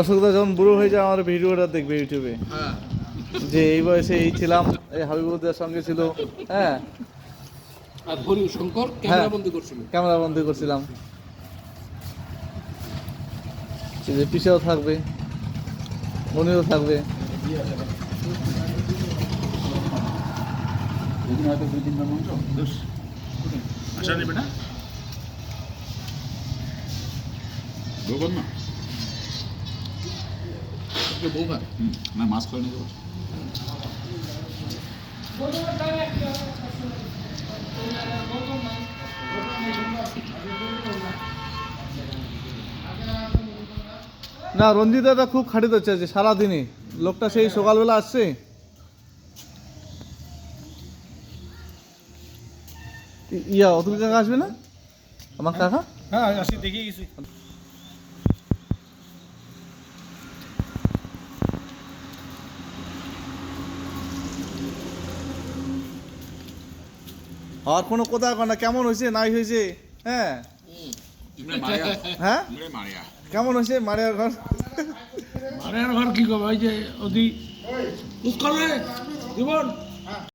অসুবিধা যখন বুড়ো হয়ে যায় আমার ভিডিওটা দেখবে ইউটিউবে। হ্যাঁ। যে এই বয়সে এই ছিলাম এই হাবিবুদ্দের সঙ্গে ছিল হ্যাঁ। আর শঙ্কর ক্যামেরা বন্দি করছিল। ক্যামেরা বন্দি করছিলাম। এই যে পিছেও থাকবে মনিও থাকবে। দুদিন হয়তো দুই তিনবার মাংস দোষ আশা নেবে না দেবো না আজকে বউ ভাত হুম, না মাছ করে নিয়ে যাবো না রঞ্জিত দাদা খুব খাটি হচ্ছে আজকে সারাদিনই। লোকটা সেই সকালবেলা আসছে। ইয়া অতুল কাকা আসবে না? আমার কাকা? হ্যাঁ আসি দেখে গেছি। আর কোনো কথা না কেমন হয়েছে নাই হয়েছে? হ্যাঁ? হ্যাঁ কেমন হয়েছে মারিয়ার ঘর মারিয়ার ঘর কি কবে ওই যে অতি জীবন